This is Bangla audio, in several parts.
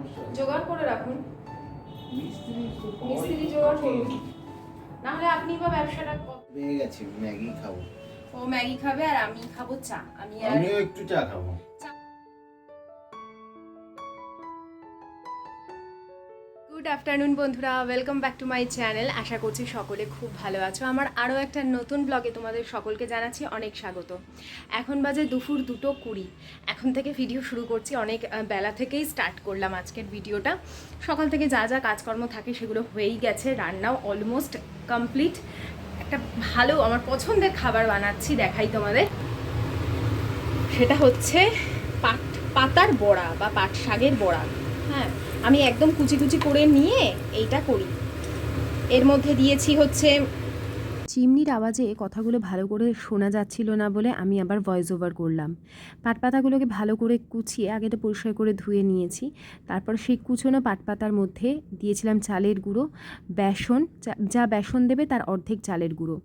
সমস্যা জোগাড় করে রাখুন। মিস্ত্রি মিস্ত্রি জোগাড়। করুন। না হলে আপনি বা ব্যবসাটা ভেঙে গেছে ম্যাগি খাব। ও ম্যাগি খাবে আর আমি খাব চা। আমি আর আমিও একটু চা খাব। গুড আফটারনুন বন্ধুরা। Welcome back to my channel আশা করছি সকলে খুব ভালো আছো। আমার আরও একটা নতুন ব্লগে তোমাদের সকলকে জানাচ্ছি অনেক স্বাগত। এখন বাজে দুপুর দুটো কুড়ি। এখন থেকে ভিডিও শুরু করছি। অনেক বেলা থেকেই স্টার্ট করলাম আজকের ভিডিওটা সকাল থেকে যা যা কাজকর্ম থাকে সেগুলো হয়েই গেছে। রান্নাও অলমোস্ট কমপ্লিট একটা ভালো, আমার পছন্দের খাবার বানাচ্ছি, দেখাই তোমাদের। সেটা হচ্ছে পাট, পাতার বড়া বা পাট শাকের বড়া। হ্যাঁ আমি একদম কুচি কুচি করে নিয়ে এইটা করি। এর মধ্যে দিয়েছি হচ্ছে চিমনির আওয়াজে কথাগুলো ভালো করে শোনা যাচ্ছিল না বলে আমি আবার ভয়েস ওভার করলাম। পাট পাতাগুলোকে ভালো করে কুচিয়ে আগে তো পরিষ্কার করে ধুয়ে নিয়েছি। তারপর সেই কুচোনো পাট পাতার মধ্যে দিয়েছিলাম চালের গুঁড়ো, বেসন যা বেসন দেবে তার অর্ধেক চালের গুঁড়ো।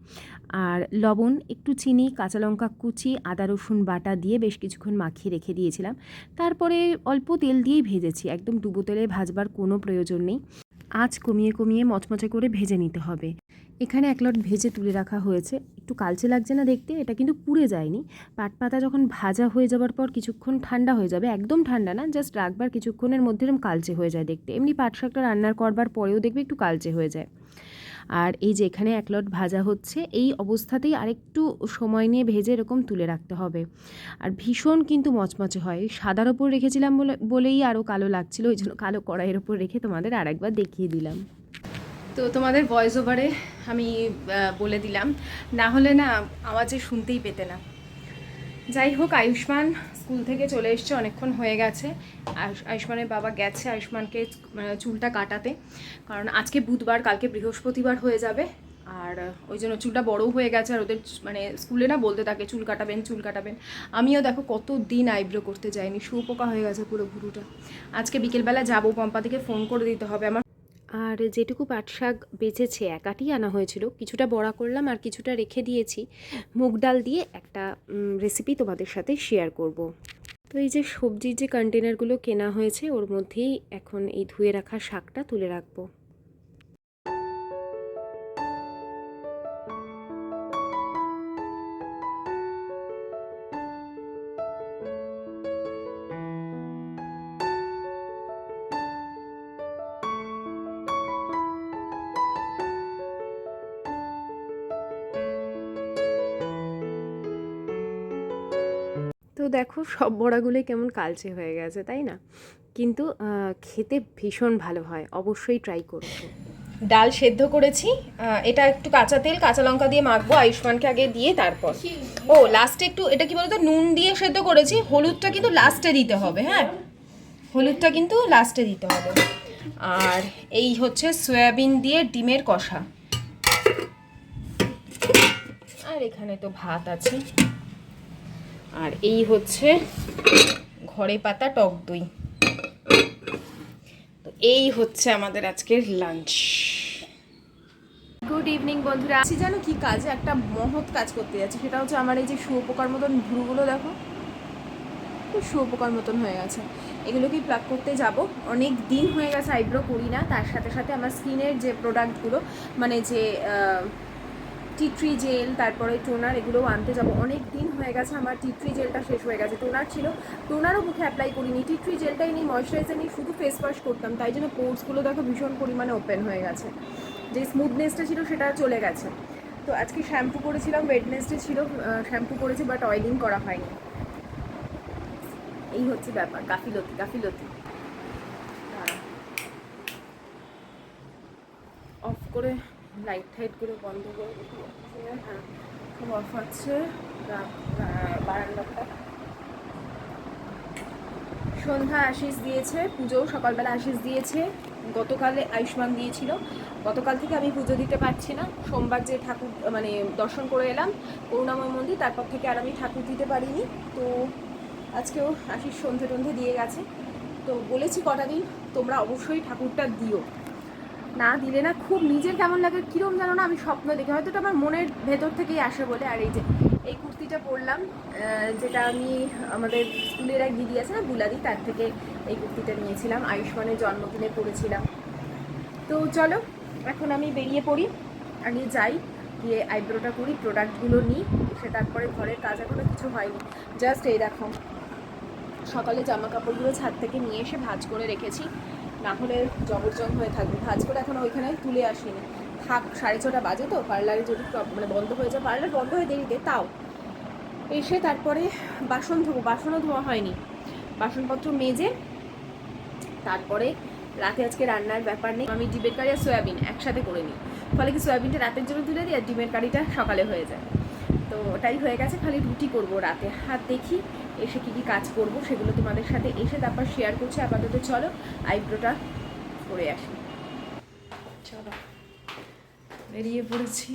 আর লবণ, একটু চিনি, কাঁচা লঙ্কা কুচি, আদা, রসুন বাটা দিয়ে বেশ কিছুক্ষণ মাখিয়ে রেখে দিয়েছিলাম। তারপরে অল্প তেল দিয়েই ভেজেছি, একদম ডুবো তেলে ভাজবার কোনো প্রয়োজন নেই। আঁচ কমিয়ে কমিয়ে মচমচে করে ভেজে নিতে হবে। এখানে এক লট ভেজে তুলে রাখা হয়েছে। একটু কালচে লাগছে না দেখতে, এটা কিন্তু পুড়ে যায়নি। পাট পাতা যখন ভাজা হয়ে যাওয়ার পর কিছুক্ষণ ঠান্ডা হয়ে যাবে, একদম ঠান্ডা না জাস্ট রাখবার কিছুক্ষণের মধ্যে এরকম কালচে হয়ে যায় দেখতে। এমনি পাট শাকটা রান্নার করবার পরেও দেখবে একটু কালচে হয়ে যায়। আর এই যে এখানে এক লট ভাজা হচ্ছে, এই অবস্থাতেই আরেকটু সময় নিয়ে ভেজে এরকম তুলে রাখতে হবে। আর ভীষণ কিন্তু মচমচে হয়। সাদার ওপর রেখেছিলাম বলে, বলেই আরও কালো লাগছিল, ওই জন্য কালো কড়াইয়ের ওপর রেখে তোমাদের আর একবার দেখিয়ে দিলাম। তো তোমাদের ভয়েস ওভারে আমি বলে দিলাম। না হলে না, আওয়াজে শুনতেই পেতে না। যাই হোক, আয়ুষ্মান স্কুল থেকে চলে এসছে, অনেকক্ষণ হয়ে গেছে। আয়ুষ- আয়ুষ্মানের বাবা গেছে আয়ুষ্মানকে চুলটা কাটাতে। কারণ আজকে বুধবার, কালকে বৃহস্পতিবার হয়ে যাবে। আর ওই জন্য চুলটা বড়ও হয়ে গেছে আর ওদের মানে স্কুলে না বলতে থাকে, চুল কাটাবেন চুল কাটাবেন। আমিও দেখো কত দিন আইব্রো করতে যাইনি, শুয়োপোকা হয়ে গেছে পুরো ভুরুটা। আজকে বিকেলবেলা যাব পম্পাদিকে ফোন করে দিতে হবে। আমার আর যেটুকু পাট শাক বেঁচেছে, একাটি আনা হয়েছিল। কিছুটা বড়া করলাম আর কিছুটা রেখে দিয়েছি। মুগ ডাল দিয়ে একটা রেসিপি তোমাদের সাথে শেয়ার করব। তো এই যে সবজির যে কন্টেনারগুলো কেনা হয়েছে, ওর মধ্যেই এখন এই ধুয়ে রাখা শাকটা তুলে রাখব। দেখো, সব বড়াগুলোই কেমন কালচে হয়ে গেছে, তাই না? কিন্তু খেতে ভীষণ ভালো হয়, অবশ্যই ট্রাই করো ডাল সেদ্ধ করেছি এটা একটু কাঁচা তেল, কাঁচা লঙ্কা দিয়ে মাখবো, আয়ুষ্মানকে আগে দিয়ে তারপর। ও লাস্টে একটু, এটা কি বলতো, নুন দিয়ে সেদ্ধ করেছি, হলুদটা কিন্তু লাস্টে দিতে হবে হ্যাঁ? হলুদটা কিন্তু লাস্টে দিতে হবে। আর এই হচ্ছে সয়াবিন দিয়ে ডিমের কষা। আর এখানে তো ভাত আছে। আর এই হচ্ছে ঘরে পাতা, টক দই। তো এই হচ্ছে আমাদের আজকের লাঞ্চ গুড ইভিনিং বন্ধুরা। আছি জানো কি কাজে? একটা মহৎ কাজ করতে যাচ্ছি। সেটা হচ্ছে আমার এই যে শুয়োপোকার মতন ভুরুগুলো দেখো, খুব শুয়োপোকার মতন হয়ে গেছে। এগুলোকেই প্লাগ করতে যাব। অনেক দিন হয়ে গেছে আইব্রো করি না। তার সাথে সাথে আমার স্কিনের যে প্রোডাক্টগুলো মানে যে টিট্রি জেল, তারপরে টোনার, এগুলোও আনতে যাব। অনেক দিন হয়ে গেছে আমার টিট্রি জেলটা শেষ হয়ে গেছে। টোনার ছিল, টোনারও মুখে অ্যাপ্লাই করিনি। টিট্রি জেলটাই নিয়ে ময়শ্চারাইজার নিয়ে শুধু ফেস ওয়াশ করতাম। তাই জন্য পোর্সগুলো দেখো ভীষণ পরিমাণে ওপেন হয়ে গেছে। যে স্মুথনেসটা ছিল সেটা চলে গেছে। তো আজকে শ্যাম্পু করেছিলাম ওয়েডনেসডে ছিল শ্যাম্পু করেছি বাট অয়েলিং করা হয়নি। এই হচ্ছে ব্যাপার, গাফিলতি গাফিলতি। অফ করে লাইট টাইটগুলো বন্ধ করে হ্যাঁ সব অফ রা- বারান্দাটা। সন্ধ্যা আশিস দিয়েছে, পুজো, সকালবেলা আশিস দিয়েছে। গতকালে আয়ুষ্মান দিয়েছিল। গতকাল থেকে আমি পুজো দিতে পারছি না। সোমবার যে ঠাকুর মানে দর্শন করে এলাম, করুণাময় মন্দির, তারপর থেকে আর আমি ঠাকুর দিতে পারিনি। তো আজকেও আশিস সন্ধে টন্ধে দিয়ে গেছে। তো বলেছি কটা দিন, তোমরা অবশ্যই ঠাকুরটা দিও। না দিলে না খুব নিজের কেমন লাগে, কিরম জানো না আমি স্বপ্ন দেখি। হয়তো এটা আমার মনের ভেতর থেকেই আসে বলে। আর এই যে, এই কুর্তিটা পরলাম যেটা আমি আমাদের স্কুলের এক দিদি আছে না, বুলাদি, তার থেকে এই কুর্তিটা নিয়েছিলাম। আয়ুষ্মানের জন্মদিনে পরেছিলাম। তো চলো, এখন আমি বেরিয়ে পড়ি। আগে যাই, গিয়ে আইব্রোটা করি, প্রোডাক্টগুলো নিই, এসে তারপরে ঘরের কাজ এখনও কিছু হয়নি। জাস্ট এই দেখো, সকালে জামা কাপড়গুলো ছাদ থেকে নিয়ে এসে ভাঁজ করে রেখেছি। না হলে জবরজং হয়ে থাকবে। ভাজ করে এখন ওইখানে তুলে আসিনি। থাক, সাড়ে ছটা বাজে তো, পার্লারে যদি মানে বন্ধ হয়ে যায়, পার্লার বন্ধ হয়ে দেরিতে, তাও। এসে তারপরে বাসন ধোবো, বাসনও ধোয়া হয়নি। বাসনপত্র মেজে, তারপরে রাতে আজকে রান্নার ব্যাপার নেই। আমি ডিমের কারি আর সয়াবিন একসাথে করে নিই। ফলে কি সয়াবিনটা রাতের জন্য তুলে দিই আর ডিমের কারিটা সকালে হয়ে যায়। তো ওটাই হয়ে গেছে, খালি রুটি করব রাতে। হাত দেখি এসে কি কি কাজ করব সেগুলো তোমাদের সাথে এসে তারপর শেয়ার করছি। আপাতত চলো আইব্রোটা করে আসি। চলো, বেরিয়ে পড়েছি।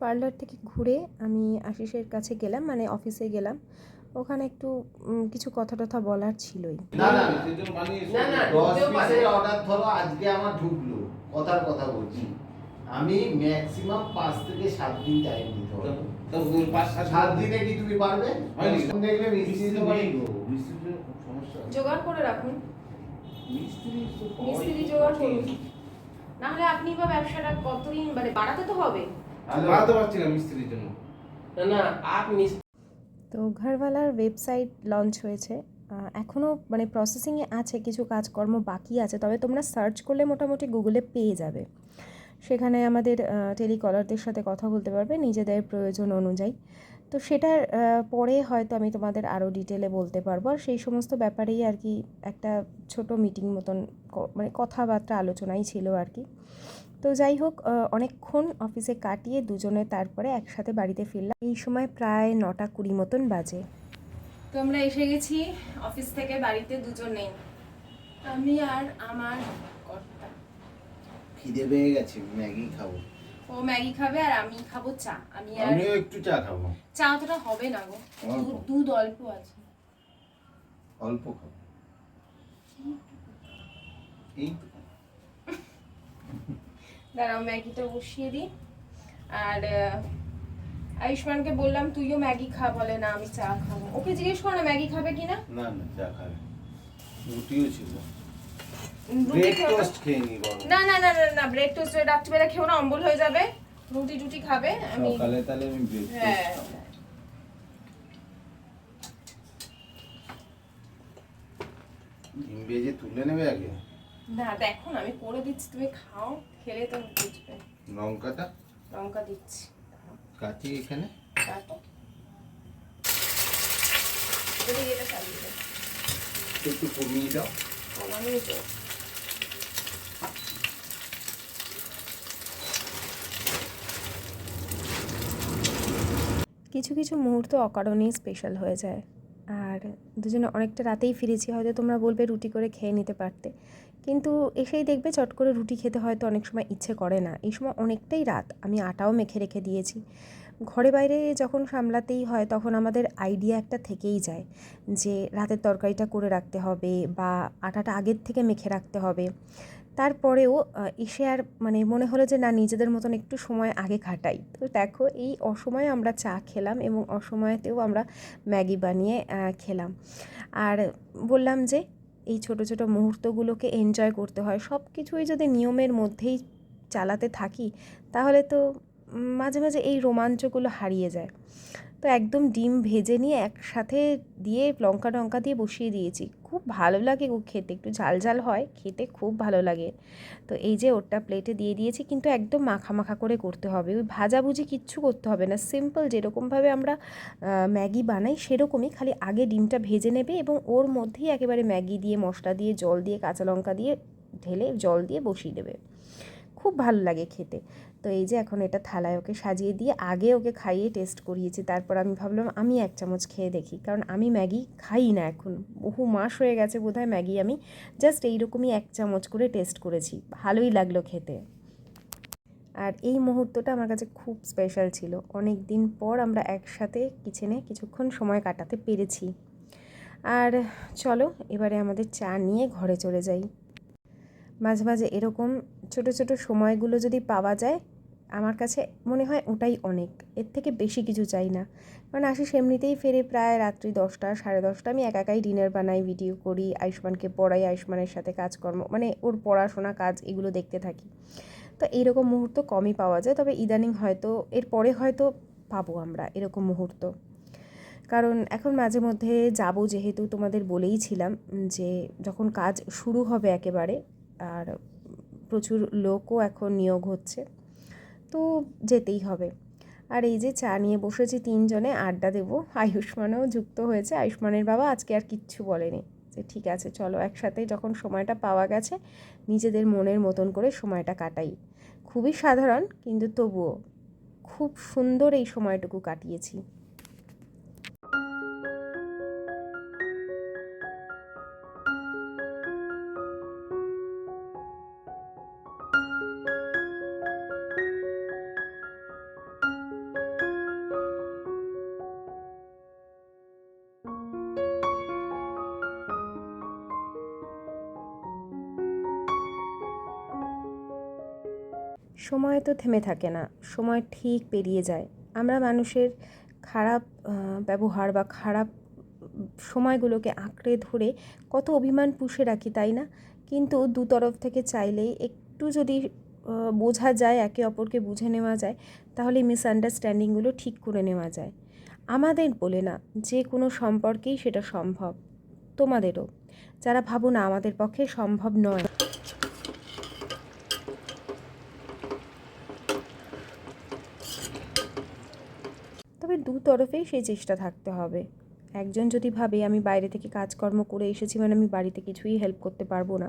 পার্লার থেকে ঘুরে আমি আশিসের কাছে গেলাম মানে অফিসে গেলাম। ওখানে একটু কিছু কথা টথা বলার ছিলই। না না না, না, দশ ঢুকতেও পারে। পিসের অর্ডার ধরো আজকে আমার ঢুকলো। কথার কথা বলছি। আমি ম্যাক্সিমাম পাঁচ থেকে সাত দিন টাইম দিতে হবে। তা- তা পাঁচ সাত দিনে। কি তুমি পারবে। দেখলে মিস্ত্রি মিস্ত্রি তো সমস্যা জোগাড় করে রাখুন। মিস্ত্রি মিস্ত্রি জোগাড়। করুন। না হলে আপনি বা ব্যবসাটা কতদিন মানে বাড়াতে তো হবে। বাড়াতে পারছি না মিস্ত্রির জন্য। না না আপ তো ঘরওয়ালার ওয়েবসাইট লঞ্চ হয়েছে। এখনও মানে প্রসেসিংয়ে আছে কিছু কাজকর্ম বাকি আছে তবে তোমরা সার্চ করলে মোটামুটি গুগলে পেয়ে যাবে। সেখানে আমাদের টেলিকলারদের সাথে কথা বলতে পারবে নিজেদের প্রয়োজন অনুযায়ী। তো সেটার পরে হয়তো আমি তোমাদের আরও ডিটেলে বলতে পারব। আর সেই সমস্ত ব্যাপারেই আর কি একটা ছোট মিটিং মতন মানে কথাবার্তা আলোচনাই ছিল আর কি। তো যাই হোক আহ, অনেকক্ষণ অফিসে কাটিয়ে দুজনে তারপরে একসাথে বাড়িতে ফিরলাম। এই সময় প্রায় নটা কুড়ি মতন বাজে। তো আমরা এসে গেছি অফিস থেকে বাড়িতে দুজনেই। আমি আর আমার কর্তা। খিদে পেয়ে গেছে ম্যাগি খাব। ও ম্যাগি খাবে আর আমি খাব চা। আমি আর আমিও একটু চা খাব। চা অতটা হবে না গো। দুধ অল্প আছে। অল্প খাব। এই দাঁড়াও ম্যাগিটা বসিয়ে দিই। আর আয়ুষ্মানকে বললাম তুইও ম্যাগি খা বলে না আমি চা খাব। ওকে জিজ্ঞেস করো না ম্যাগি খাবে কিনা? না না চা খাবে। রুটিও ছিল। না না না না ব্রেড টোস্ট রাত্রিবেলা খেও না অম্বল হয়ে যাবে। রুটি টুটি খাবে আমি সকালে তাহলে আমি ব্রেড হ্যাঁ। ডিম ভেজে তুলে নেবে আগে? না দেখো না আমি করে দিচ্ছি তুমি খাও খেলে তো বুঝবে। লঙ্কাটা? লঙ্কা দিচ্ছি। কাটি এখানে? কাটো। এটা চালিয়ে দাও একটু কমিয়ে দাও। কমানোই তো। কিছু কিছু মুহূর্ত অকারণেই স্পেশাল হয়ে যায়। আর দুজনে অনেকটা রাতেই ফিরেছি হয়তো তোমরা বলবে রুটি করে খেয়ে নিতে পারতে। কিন্তু এসেই দেখবে চট করে রুটি খেতে হয়তো অনেক সময় ইচ্ছে করে না। এই সময় অনেকটাই রাত, আমি আটাও মেখে রেখে দিয়েছি। ঘরে বাইরে যখন সামলাতেই হয় তখন আমাদের আইডিয়া একটা থেকেই যায় যে রাতের তরকারিটা করে রাখতে হবে বা আটাটা আগের থেকে মেখে রাখতে হবে। তারপরেও এসে আর মানে মনে হলো যে না, নিজেদের মতন একটু সময় আগে কাটাই। তো দেখো, এই অসময়ে আমরা চা খেলাম এবং অসময়েতেও আমরা ম্যাগি বানিয়ে খেলাম। আর বললাম যে এই ছোট ছোট মুহূর্তগুলোকে এনজয় করতে হয়। সব কিছুই যদি নিয়মের মধ্যেই চালাতে থাকি, তাহলে তো মাঝে মাঝে এই রোমাঞ্চগুলো হারিয়ে যায়। তো একদম ডিম ভেজে নিয়ে একসাথে দিয়ে লঙ্কা টঙ্কা দিয়ে বসিয়ে দিয়েছি। খুব ভালো লাগে খেতে, একটু ঝাল ঝাল হয়, খেতে খুব ভালো লাগে। তো এই যে ওটা প্লেটে দিয়ে দিয়েছি, কিন্তু একদম মাখা মাখা করে করতে হবে। ওই ভাজাভুজি কিচ্ছু করতে হবে না। সিম্পল যেরকমভাবে আমরা ম্যাগি বানাই সেরকমই, খালি আগে ডিমটা ভেজে নেবে এবং ওর মধ্যেই একেবারে ম্যাগি দিয়ে, মশলা দিয়ে, জল দিয়ে, কাঁচা লঙ্কা দিয়ে ঢেলে জল দিয়ে বসিয়ে দেবে। খুব ভালো লাগে খেতে। তো এই যে এখন এটা থালায় ওকে সাজিয়ে দিয়ে আগে ওকে খাইয়ে টেস্ট করিয়েছি, তারপর আমি ভাবলাম আমি এক চামচ খেয়ে দেখি, কারণ আমি ম্যাগি খাই না এখন। বহু মাস হয়ে গেছে বোধহয় ম্যাগি আমি জাস্ট এইরকমই এক চামচ করে টেস্ট করেছি, ভালোই লাগল খেতে। আর এই মুহূর্তটা আমার কাছে খুব স্পেশাল ছিল। অনেক দিন পর আমরা একসাথে কিচেনে কিছুক্ষণ সময় কাটাতে পেরেছি। আর চলো, এবারে আমাদের চা নিয়ে ঘরে চলে যাই। মাঝে মাঝে এরকম ছোট ছোট সময়গুলো যদি পাওয়া যায়, আমার কাছে মনে হয় ওটাই অনেক। এর থেকে বেশি কিছু চাই না। কারণ আশিস এমনিতেই ফেরে প্রায় রাত্রি দশটা, সাড়ে দশটা, আমি একা একাই ডিনার বানাই, ভিডিও করি, আয়ুষ্মানকে পড়াই, আয়ুষ্মানের সাথে কাজকর্ম মানে ওর পড়াশোনা, কাজ এগুলো দেখতে থাকি। তো এইরকম মুহূর্ত কমই পাওয়া যায়, তবে ইদানিং হয়তো এরপরে হয়তো পাবো আমরা এরকম মুহূর্ত। কারণ এখন মাঝে মধ্যে যাব যেহেতু তোমাদের বলেইছিলাম যে যখন কাজ শুরু হবে একেবারে আর প্রচুর লোকও এখন নিয়োগ হচ্ছে। তো যেতেই হবে। আর এই যে চা নিয়ে বসেছি তিনজনে, আড্ডা দেবো। আয়ুষ্মানও যুক্ত হয়েছে। আয়ুষ্মানের বাবা আজকে আর কিচ্ছু বলেনি যে, ঠিক আছে, চলো একসাথে যখন সময়টা পাওয়া গেছে, নিজেদের মনের মতন করে সময়টা কাটাই। খুবই সাধারণ, কিন্তু তবুও খুব সুন্দর এই সময়টুকু কাটিয়েছি। সময় তো থেমে থাকে না, সময় ঠিক পেরিয়ে যায়। আমরা মানুষের খারাপ ব্যবহার বা খারাপ সময়গুলোকে আঁকড়ে ধরে কত অভিমান পুষে রাখি, তাই না? কিন্তু দু তরফ থেকে চাইলেই একটু যদি বোঝা যায়, একে অপরকে বুঝে নেওয়া যায়, তাহলে মিসআন্ডারস্ট্যান্ডিংগুলো ঠিক করে নেওয়া যায়। আমাদের বলে না, যে কোনো সম্পর্কেই সেটা সম্ভব। তোমাদেরও। যারা ভাবো না আমাদের পক্ষে সম্ভব নয় তবে দু তরফেই সেই চেষ্টা থাকতে হবে। একজন যদি ভাবে, আমি বাইরে থেকে কাজকর্ম করে এসেছি মানে আমি বাড়িতে কিছুই হেল্প করতে পারব না,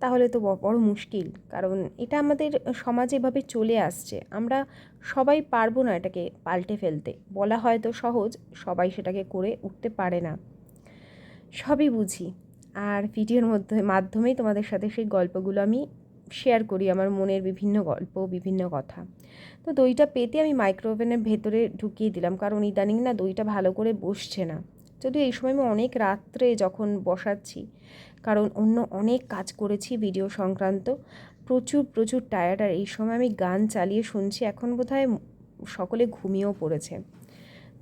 তাহলে তো বড় মুশকিল। কারণ এটা আমাদের সমাজে এভাবে চলে আসছে। আমরা সবাই পারব না এটাকে পাল্টে ফেলতে। বলা হয়তো সহজ, সবাই সেটাকে করে উঠতে পারে না। সবই বুঝি। আর ভিডিওর মধ্যে, মাধ্যমেই তোমাদের সাথে সেই গল্পগুলো আমি শেয়ার করি আমার মনের বিভিন্ন গল্প, বিভিন্ন কথা। তো দইটা পেতে আমি মাইক্রোওভেনের ভেতরে ঢুকিয়ে দিলাম, কারণ ইদানিং না দইটা ভালো করে বসছে না। যদিও এই সময় আমি অনেক রাত্রে যখন বসাচ্ছি, কারণ অন্য অনেক কাজ করেছি ভিডিও সংক্রান্ত, প্রচুর প্রচুর টায়ার্ড আর এই সময় আমি গান চালিয়ে শুনছি, এখন বোধহয় সকলে ঘুমিয়েও পড়েছে।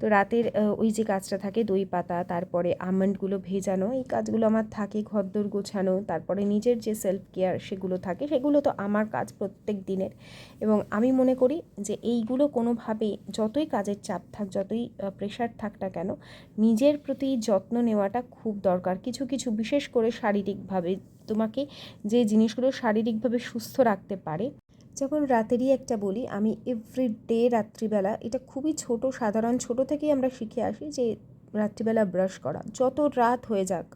তো রাতের ওই যে কাজটা থাকে দই পাতা, তারপরে আমন্ডগুলো ভেজানো, এই কাজগুলো আমার থাকে ঘরদোর গোছানো, তারপরে নিজের যে সেলফ কেয়ার সেগুলো থাকে, সেগুলো তো আমার কাজ প্রত্যেক দিনের। এবং আমি মনে করি যে এইগুলো কোনোভাবেই যতই কাজের চাপ থাক, যতই প্রেশার থাক না কেন, নিজের প্রতি যত্ন নেওয়াটা খুব দরকার। কিছু কিছু বিশেষ করে শারীরিকভাবে তোমাকে যে জিনিসগুলো শারীরিকভাবে সুস্থ রাখতে পারে যখন রাতেরই একটা বলি, আমি এভরি ডে রাত্রিবেলা, এটা খুবই ছোট, সাধারণ, ছোট থেকেই আমরা শিখে আসি যে রাত্রিবেলা ব্রাশ করা। যত রাত হয়ে যাক,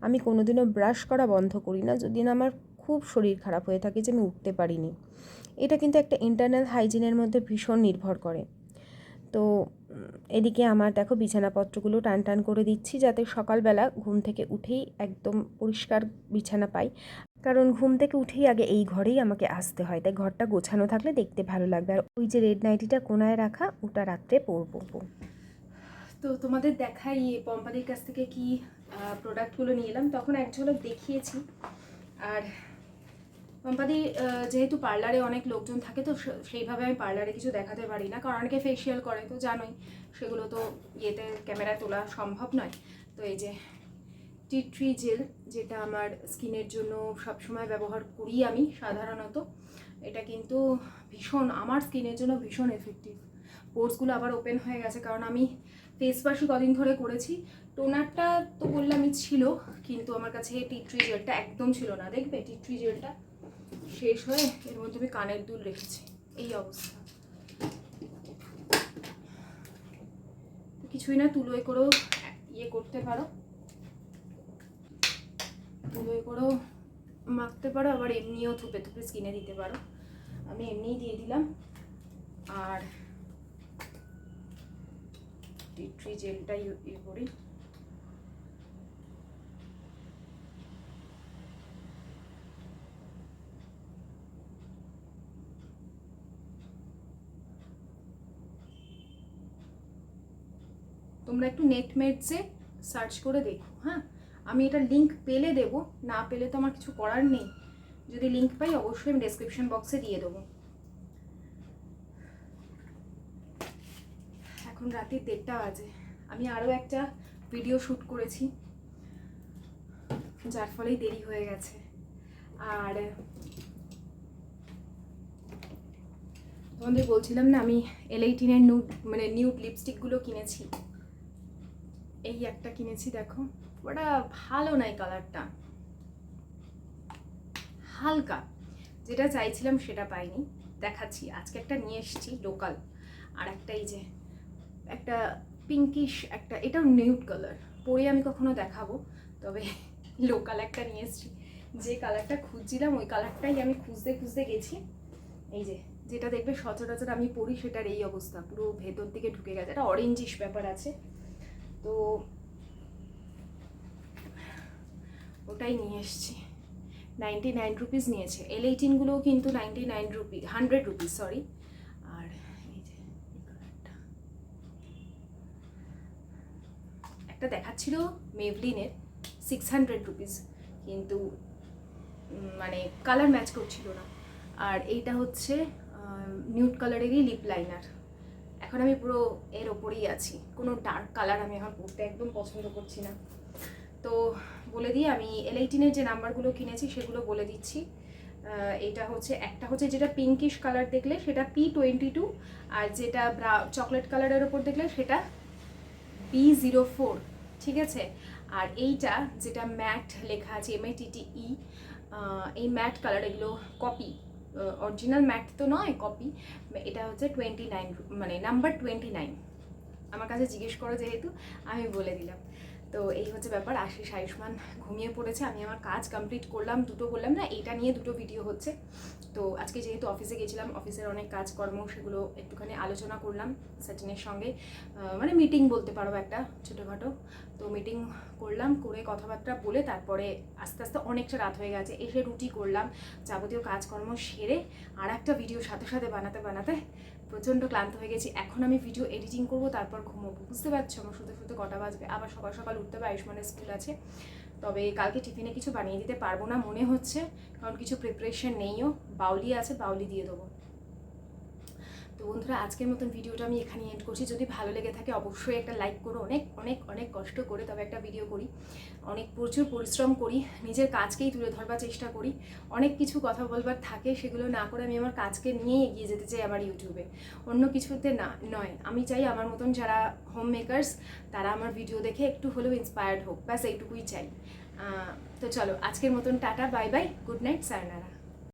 আমি কোনোদিনও ব্রাশ করা বন্ধ করি না, যদি না আমার খুব শরীর খারাপ হয়ে থাকে যে আমি উঠতে পারিনি। এটা কিন্তু একটা ইন্টারনাল হাইজিনের মধ্যে ভীষণ নির্ভর করে। তো এদিকে আমার দেখো বিছানাপত্রগুলো টান টান করে দিচ্ছি যাতে সকালবেলা ঘুম থেকে উঠেই একদম পরিষ্কার বিছানা পাই। কারণ ঘুম থেকে উঠেই আগে এই ঘরেই আমাকে আসতে হয়, তাই ঘরটা গোছানো থাকলে দেখতে ভালো লাগবে। আর ওই যে রেড নাইটিটা কোনায় রাখা, ওটা রাত্রে পরবো। তো তোমাদের দেখাই পম্পাদির কাছ থেকে কি প্রোডাক্টগুলো নিয়ে এলাম, তখন এক ঝলক দেখিয়েছি। আর আহ, যেহেতু পার্লারে অনেক লোকজন থাকে তো সেইভাবে আমি পার্লারে কিছু দেখাতে পারি না। কারণ অনেকে ফেসিয়াল করে তো জানোই সেগুলো তো ইয়েতে ক্যামেরায় তোলা সম্ভব নয়। তো এই যে টি ট্রি জেল যেটা আমার স্কিনের জন্য সবসময় ব্যবহার করি আমি সাধারণত এটা কিন্তু ভীষণ আমার স্কিনের জন্য ভীষণ এফেক্টিভ পোর্সগুলো আবার ওপেন হয়ে গেছে কারণ আমি ফেস ওয়াশও কদিন ধরে করেছি। টোনারটা তো বললামই ছিল কিন্তু আমার কাছে টি ট্রি জেলটা একদম ছিল না। দেখবে টি ট্রি জেলটা শেষ হয়ে এর মধ্যে আমি কানের দুল রেখেছি। এই অবস্থা। কিছুই না, তুলোয় করেও ইয়ে করতে পারো। তুলোয় করেও মাখতে পারো, আবার এমনিও থুপে থুপে স্কিনে দিতে পারো। আমি এমনিই দিয়ে দিলাম। আর টি ট্রি জেলটা ইয়ে করি। তোমরা একটু নেটমেটসে সার্চ করে দেখো হ্যাঁ? আমি এটা লিংক পেলে দেবো, না পেলে তো আমার কিছু করার নেই। যদি লিংক পাই অবশ্যই আমি ডেসক্রিপশন বক্সে দিয়ে দেবো। এখন রাতে দেড়টা বাজে। আমি আরও একটা ভিডিও শ্যুট করেছি, যার ফলেই দেরি হয়ে গেছে। আর, তোমাদের বলছিলাম না, আমি এলএইটিনের নিউড মানে নিউড লিপস্টিকগুলো কিনেছি। এই একটা কিনেছি, দেখো। ওটা ভালো নাই কালারটা হালকা। যেটা চাইছিলাম সেটা পাইনি। দেখাচ্ছি। আজকে একটা নিয়ে এসেছি লোকাল আর একটা এই যে, একটা পিঙ্কিশ একটা, এটাও নিউড কালার পরে আমি কখনো দেখাবো, তবে লোকাল একটা নিয়ে এসেছি। যে কালারটা খুঁজছিলাম, ওই কালারটাই আমি খুঁজতে খুঁজতে গেছি। এই যে, যেটা দেখবে সচরাচর আমি পরি, সেটার এই অবস্থা। পুরো ভেতর দিকে ঢুকে গেছে। একটা অরেঞ্জিশ ব্যাপার আছে। তো ওটাই নিয়ে এসছি। নাইনটি নাইন রুপিস নিয়েছে এল এইটিনগুলোও কিন্তু ninety nine rupee hundred rupees sorry আর এই যে একটা। দেখাচ্ছিল মেভলিনের সিক্স হান্ড্রেড রুপিস কিন্তু মানে কালার ম্যাচ করছিল না। আর এইটা হচ্ছে নিউড কালারেরই লিপ লাইনার এখন আমি পুরো এর ওপরেই আছি। কোনো ডার্ক কালার আমি এখন পরতে একদম পছন্দ করছি না। তো বলে দিই, আমি এল এইটিনের যে নাম্বারগুলো কিনেছি, সেগুলো বলে দিচ্ছি। এটা হচ্ছে, একটা হচ্ছে যেটা পিঙ্কিশ কালার দেখলে, সেটা পি টোয়েন্টি টু আর যেটা চকলেট কালারের ওপর দেখলে, সেটা বি জিরো ফোর ঠিক আছে? আর এইটা যেটা ম্যাট লেখা আছে এম ই এই ম্যাট কালার এগুলো কপি অরিজিনাল ম্যাট তো নয় কপি এটা হচ্ছে টোয়েন্টি নাইন মানে নাম্বার টোয়েন্টি নাইন আমার কাছে জিজ্ঞেস করো যেহেতু, আমি বলে দিলাম। তো এই হচ্ছে ব্যাপার, আশিস আয়ুষ্মান ঘুমিয়ে পড়েছে, আমি আমার কাজ কমপ্লিট করলাম, দুটো বললাম না এইটা নিয়ে দুটো ভিডিও হচ্ছে। তো আজকে যেহেতু অফিসে গেছিলাম অফিসের অনেক কাজকর্ম, সেগুলো একটুখানি আলোচনা করলাম সচিনের সঙ্গে। মানে মিটিং বলতে পারো একটা ছোটোখাটো। তো মিটিং করলাম, করে কথাবার্তা বলে তারপরে আস্তে আস্তে অনেকটা রাত হয়ে গেছে, এসে রুটি করলাম, যাবতীয় কাজকর্ম সেরে আর একটা ভিডিও সাথে সাথে বানাতে বানাতে প্রচণ্ড ক্লান্ত হয়ে গেছি। এখন আমি ভিডিও এডিটিং করব, তারপর ঘুমোবো। বুঝতে পারছ? আমার শুতে শুতে কটা বাজবে। আবার সকাল সকাল উঠতে হবে, আয়ুষ্মানের স্কুল আছে। তবে কালকে টিফিনে কিছু বানিয়ে দিতে পারব না, মনে হচ্ছে। কারণ কিছু প্রিপারেশন নেইও। বাউলি আছে, বাউলি দিয়ে দেবো। তো বন্ধুরা, আজকের মতন ভিডিওটা আমি এখানে এন্ড করছি। যদি ভালো লেগে থাকে, অবশ্যই একটা লাইক করো। অনেক অনেক অনেক কষ্ট করে তবে একটা ভিডিও করি। অনেক প্রচুর পরিশ্রম করি। নিজের কাজকেই তুলে ধরবার চেষ্টা করি। অনেক কিছু কথা বলবার থাকে, সেগুলো না করে আমি আমার কাজকে নিয়েই এগিয়ে যেতে চাই আমার ইউটিউবে অন্য কিছুতে না, নয়। আমি চাই আমার মতন যারা হোম মেকার্স তারা আমার ভিডিও দেখে একটু হলেও ইন্সপায়ার্ড হোক। ব্যাস, এইটুকুই চাই। তো চলো, আজকের মতন tata bye bye good night sayonara